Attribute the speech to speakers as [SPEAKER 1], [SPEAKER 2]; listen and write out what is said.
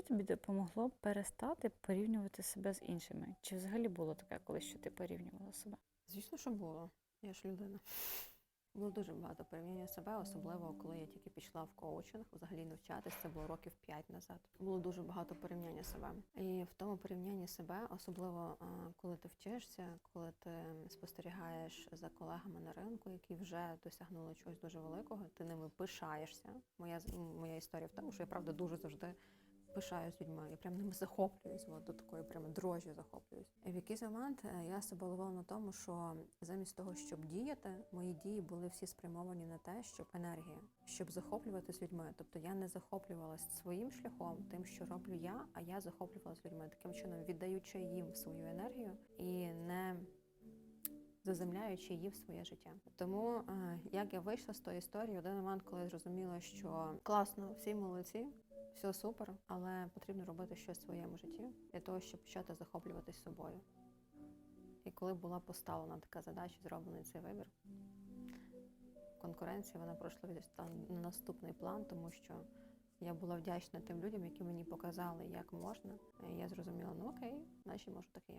[SPEAKER 1] Що тобі допомогло перестати порівнювати себе з іншими? Чи взагалі було таке колись, що ти порівнювала себе?
[SPEAKER 2] Звісно, що було. Я ж людина. Було дуже багато порівняння себе, особливо коли я тільки пішла в коучинг, взагалі навчатись, це було років 5 назад. Було дуже багато порівняння себе. І в тому порівнянні себе, особливо коли ти вчишся, коли ти спостерігаєш за колегами на ринку, які вже досягнули чогось дуже великого, ти ними пишаєшся. Моя моя історія в тому, що я правда дуже завжди пишаюсь людьми. Я прям ними захоплююсь, от до такої прямо дрожі захоплююсь. І в якийсь момент е, я себе ловила на тому, що замість того, щоб діяти, мої дії були всі спрямовані на те, щоб енергія, щоб захоплюватись людьми. Тобто я не захоплювалась своїм шляхом, тим, що роблю я, а я захоплювалась людьми, таким чином віддаючи їм свою енергію і не заземляючи її в своє життя. Тому е, як я вийшла з тої історії, один момент, коли я зрозуміла, що класно, всі молодці, все супер, але потрібно робити щось в своєму житті для того, щоб почати захоплюватись собою. І коли була поставлена така задача, зроблений цей вибір, конкуренція вона пройшла на наступний план, тому що я була вдячна тим людям, які мені показали, як можна. І я зрозуміла, ну окей, значить можу так і я.